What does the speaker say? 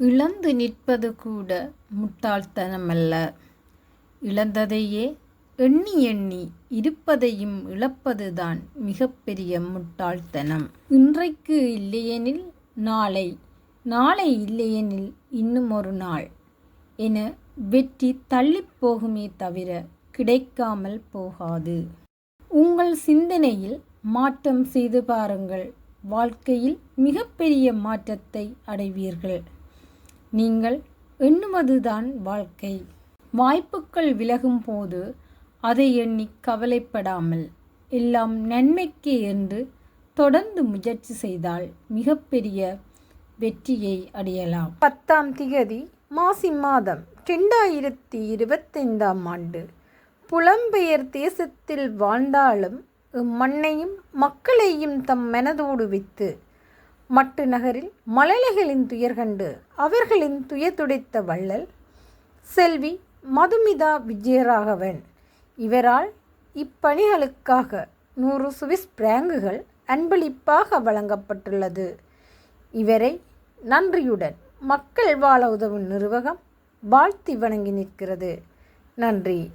இழந்து நிற்பது கூட முட்டாள்தனமல்ல. இழந்ததையே எண்ணி எண்ணி இருப்பதையும் இழப்பதுதான் மிகப்பெரிய முட்டாள்தனம். இன்றைக்கு இல்லையெனில் நாளை நாளை இல்லையெனில் இன்னும் ஒரு நாள் என வெற்றி தள்ளிப் போகுமே தவிர கிடைக்காமல் போகாது. உங்கள் சிந்தனையில் மாற்றம் செய்து பாருங்கள். வாழ்க்கையில் மிகப்பெரிய மாற்றத்தை அடைவீர்கள். நீங்கள் எண்ணுவதுதான் வாழ்க்கை. வாய்ப்புகள் விலகும் போது அதை எண்ணி கவலைப்படாமல் எல்லாம் நன்மைக்கு என்று தொடர்ந்து முயற்சி செய்தால் மிகப்பெரிய வெற்றியை அடையலாம். பத்தாம் திகதி மாசி மாதம் ரெண்டாயிரத்தி இருபத்தைந்தாம் ஆண்டு. புலம்பெயர் தேசத்தில் வாழ்ந்தாலும் மண்ணையும் மக்களையும் தம் மனதோடு வைத்து மட்டு நகரில் மழலைகளின் துயர்கண்டு அவர்களின் துயர் துடைத்த வள்ளல் செல்வி மதுமிதா விஜயராகவன். இவரால் இப்பணிகளுக்காக நூறு சுவிஸ் பிராங்குகள் அன்பளிப்பாக வழங்கப்பட்டுள்ளது. இவரை நன்றியுடன் மக்கள் வாழ உதவும் நிறுவகம் வாழ்த்தி வணங்கி நிற்கிறது. நன்றி.